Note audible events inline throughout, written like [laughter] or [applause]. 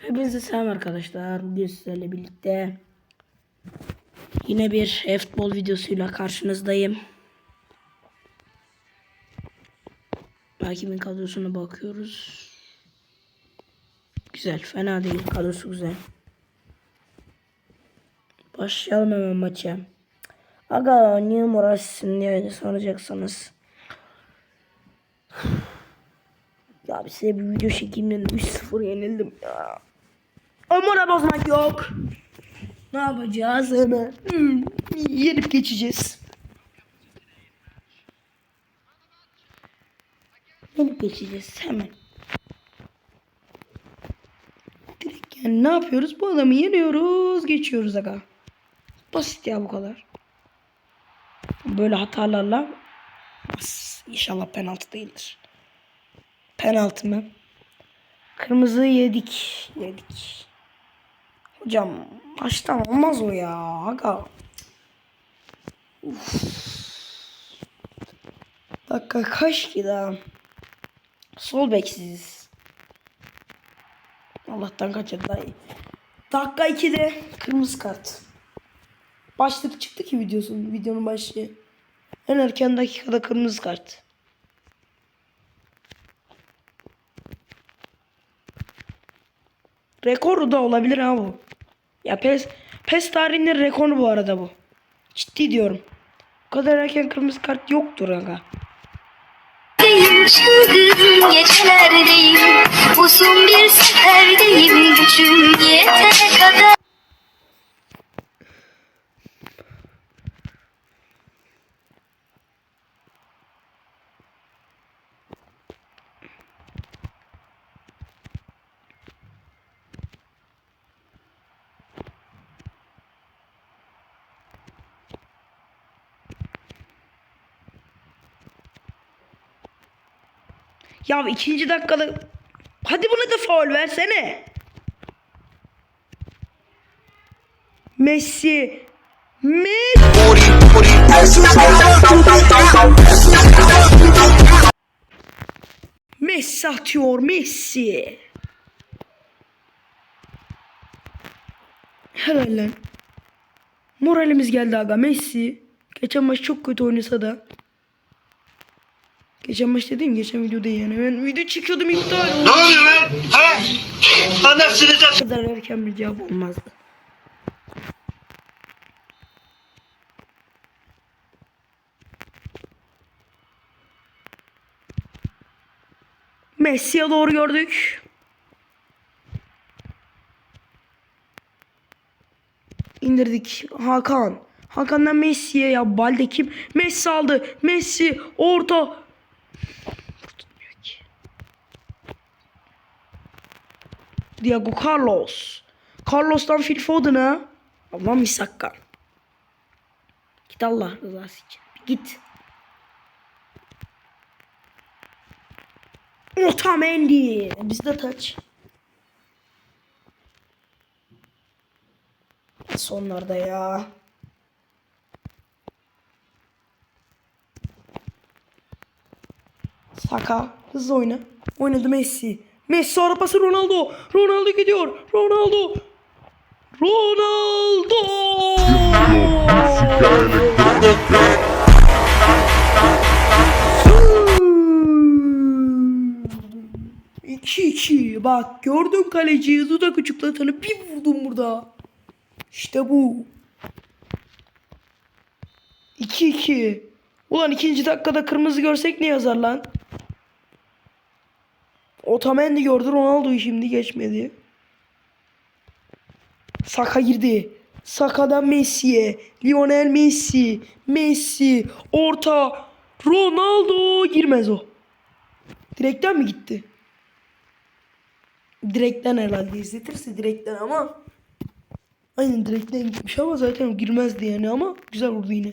Hepinize selam arkadaşlar. Bugün sizlerle birlikte yine bir e-futbol videosuyla karşınızdayım. Rakibimin kadrosuna bakıyoruz. Güzel, fena değil. Kadrosu güzel. Başlayalım hemen maça. Aga niye moralsin diye soracaksınız. [sighs] Ya size bir video çekeyim dedim. 3-0 yenildim ya. Amora bozmak yok. Ne yapacağız hemen? Hmm, yenip geçeceğiz. Yenip geçeceğiz hemen. Direkt yani ne yapıyoruz? Bu adamı yeniyoruz, geçiyoruz aga. Basit ya bu kadar. Böyle hatalarla Bas, inşallah penaltı değildir. Penaltı mı? Kırmızı yedik. Yedik. Hocam maçtan olmaz o ya. Aga. Uf. Dakika kaç ki daha? Sol beksiz. Allah'tan kaçırdı daha iyi. Dakika 2'de kırmızı kart. Başlık çıktı ki videosun, videonun başlığı. En erken dakikada kırmızı kart. Rekoru da olabilir ha bu. Ya PES, PES tarihinin rekoru bu arada bu. Ciddi diyorum. Bu kadar erken kırmızı kart yoktur aga. Değil çılgın geçlerdeyim Uzun bir seferdeyim Gücüm yetene kadar Ya ikinci dakikada hadi buna da faul versene. Messi. Messi. Messi atıyor Messi. Helal lan. Moralimiz geldi aga Messi. Geçen maç çok kötü oynasa da. Geçen maç dediğim geçen video değil yani. Ben video çekiyordum iptal oldu. Ne oluyor lan? Ha? Anlarsınız Bu kadar erken bir cevap olmazdı. Messi'ye doğru gördük. İndirdik. Hakan. Hakan'dan Messi'ye ya Balde kim? Messi aldı. Messi orta. Tutmuyor ki. Diego Carlos. Carlos'tan Phil Foden'a. Ama Misakka. Git Allah rızası için. Git. Otamendi. Bizde taç. Sonlarda ya. Saka hızlı oyna. Oynadı Messi. Messi ara pası Ronaldo. Ronaldo gidiyor. Ronaldo. Ronaldo. İki iki. Bak gördüm kaleciyi dudak uçuklatanı bir vurdum burada. İşte bu. 2-2. Ulan ikinci dakikada kırmızı görsek ne yazar lan? Otamendi gördü Ronaldo'yu şimdi geçmedi. Saka girdi. Saka'dan Messi'ye. Lionel Messi. Messi. Orta. Ronaldo. Girmez o. Direkten mi gitti? Direkten herhalde izletirse direkten ama. Aynen direkten gitmiş ama zaten girmezdi yani ama güzel vurdu yine.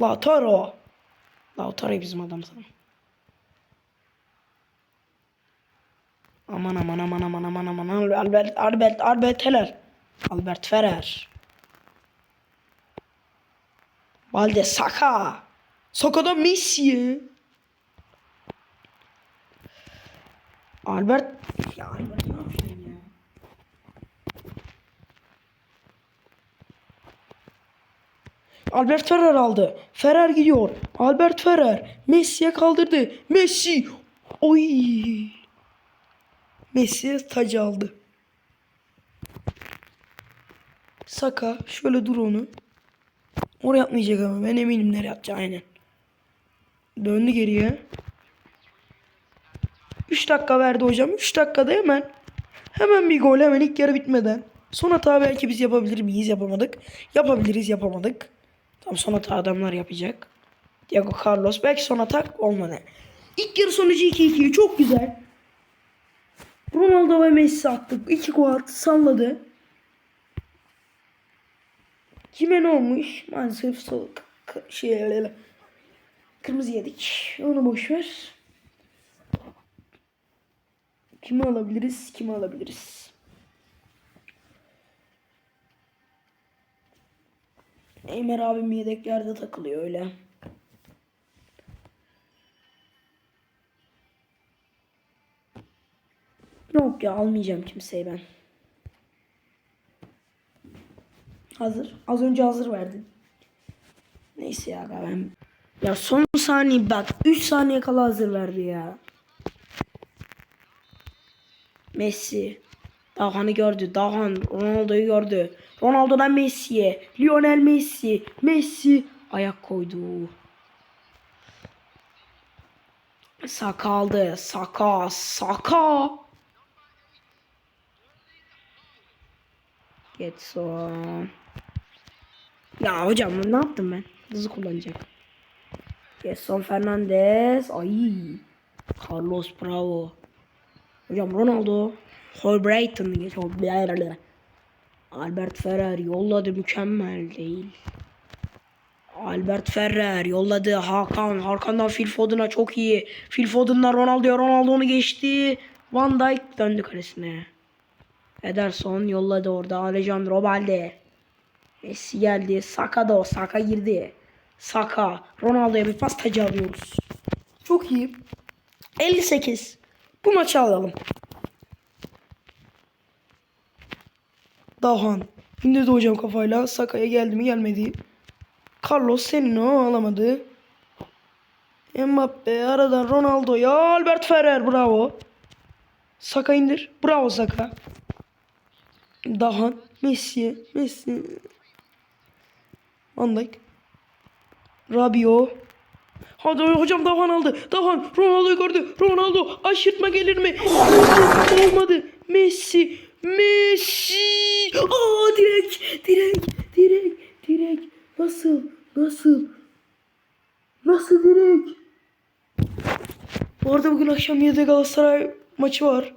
Lautaro. Lautaro bizim adam sana. Aman aman aman aman aman aman Albert Albert Albert Heller. Albert Ferrer. Valde Saka. Saka'da Messi. Albert ya Albert ne yapıyorsun Albert Ferrer aldı. Ferrer gidiyor. Albert Ferrer Messi'ye kaldırdı. Messi. Oy. Messi tacı aldı. Saka şöyle dur onu. Oraya atmayacak ama ben eminim nereye atacak aynen. Döndü geriye. 3 dakika verdi hocam. 3 dakikada hemen hemen bir gol hemen ilk yarı bitmeden. Son hata belki biz yapabilir miyiz yapamadık. Yapabiliriz yapamadık. Tam son hata adamlar yapacak. Diego Carlos belki son atak olmadı. İlk yarı sonucu 2-2 çok güzel. Ronaldo ve Messi attık. 2 gol salladı. Kime ne olmuş? Maalesef sol şey kırmızı yedik. Onu boş ver. Kimi alabiliriz? Kimi alabiliriz? Eymer abim yedeklerde takılıyor öyle. Yok ya almayacağım kimseyi ben. Hazır. Az önce hazır verdin. Neyse ya ben. Ya son saniye bak 3 saniye kala hazır verdi ya. Messi. Dahan'ı gördü. Dahan Ronaldo'yu gördü. Ronaldo'dan Messi'ye. Lionel Messi. Messi ayak koydu. Saka. Saka. Saka. Getson. Ya hocam ne yaptım ben? Hızlı kullanacak. Getson Fernandez. Ay. Carlos Bravo. Hocam Ronaldo. Holbrighton geçiyor. Albert Ferrer yolladı mükemmel değil. Albert Ferrer yolladı Hakan. Hakan'dan Phil Foden'a çok iyi. Phil Foden'dan Ronaldo'ya Ronaldo onu geçti. Van Dijk döndü kalesine. Ederson yolladı orada. Alejandro Balde. Messi geldi. Saka da o. Saka girdi. Saka. Ronaldo'ya bir pas tacı alıyoruz. Çok iyi. 58. Bu maçı alalım. Dahan. İndirdi hocam kafayla. Saka'ya geldi mi gelmedi. Carlos senin o alamadı. Mbappe aradan Ronaldo ya Albert Ferrer bravo. Saka indir. Bravo Saka. Dahan. Messi. Messi. Van Dijk. Rabio. Hadi hocam Dahan aldı. Dahan Ronaldo'yu gördü. Ronaldo aşırtma gelir mi? Olmadı. Messi. Messi. Aa direkt. Direkt. Direkt. Direkt. Nasıl? Nasıl? Nasıl direkt? Bu arada bugün akşam 7'de Galatasaray maçı var.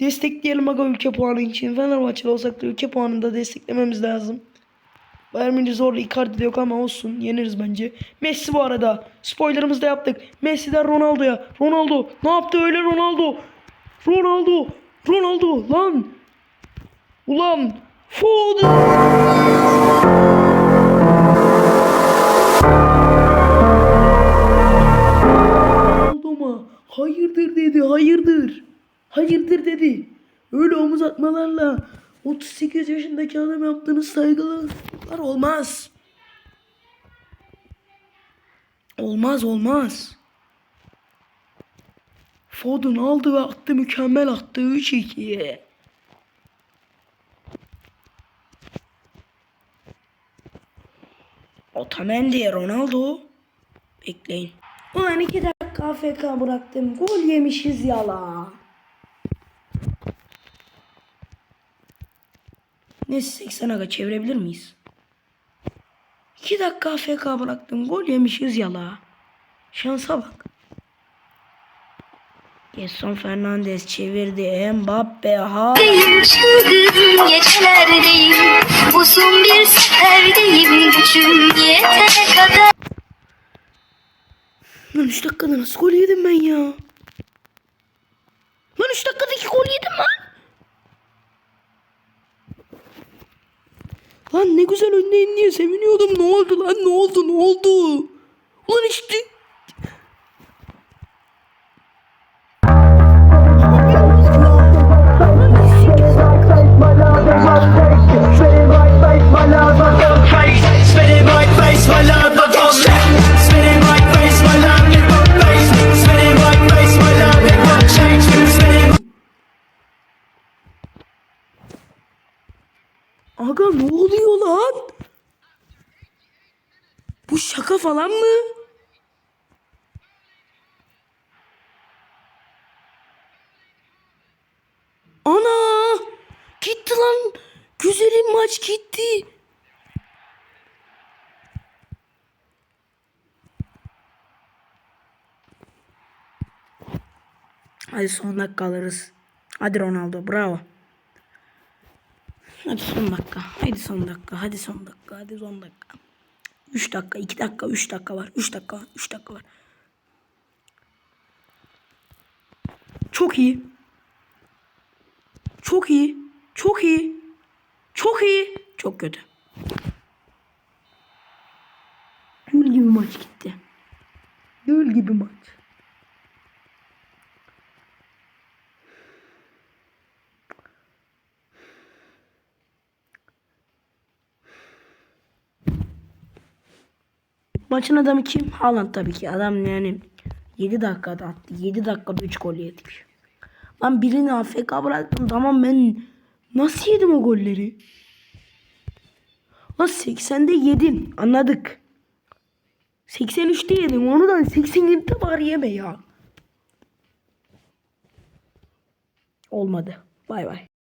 Destekleyelim aga ülke puanı için. Fenerbahçeli olsak da ülke puanını da desteklememiz lazım. Bayern Münih zorlu Icardi de yok ama olsun. Yeniriz bence. Messi bu arada. Spoilerımızı da yaptık. Messi'den Ronaldo'ya. Ronaldo. Ne yaptı öyle Ronaldo? Ronaldo. Ronaldo. Lan. Ulan. Mu? Hayırdır dedi. Hayırdır. Hayırdır dedi. Öyle omuz atmalarla 38 yaşındaki adam yaptığınız saygılar olmaz. Olmaz olmaz. Foden aldı ve attı mükemmel attı 3-2. Otamendi, Ronaldo. Bekleyin. Ulan iki dakika AFK bıraktım. Gol yemişiz yala. Neyse 80 aga çevirebilir miyiz? 2 dakika AFK bıraktım. Gol yemişiz yala. Şansa bak. Gerson Fernandez çevirdi. Mbappe ha. Dakikada nasıl gol yedim ben ya? Lan 3 dakikada 2 gol yedim lan. Lan ne güzel öndeyim diye seviniyordum. Ne oldu lan? Ne oldu? Ne oldu? Ulan işte. Lan ne oluyor lan? Bu şaka falan mı? Ana! Gitti lan. Güzelim maç gitti. Hadi son dakika alırız. Hadi Ronaldo bravo. Hadi son dakika. Hadi son dakika. Hadi son dakika. Hadi son dakika. 3 dakika, 2 dakika, 3 dakika var. 3 dakika var. 3 dakika var. Çok iyi. Çok iyi. Çok iyi. Çok iyi. Çok kötü. Gül gibi maç gitti. Gül gibi maç. Maçın adamı kim? Haaland tabii ki. Adam yani 7 dakikada attı. 7 dakikada 3 gol yedik. Ben birini AFK bıraktım. Tamam ben nasıl yedim o golleri? Lan 80'de yedin. Anladık. 83'te yedim. Onu da 87'de var yeme ya. Olmadı. Bay bay.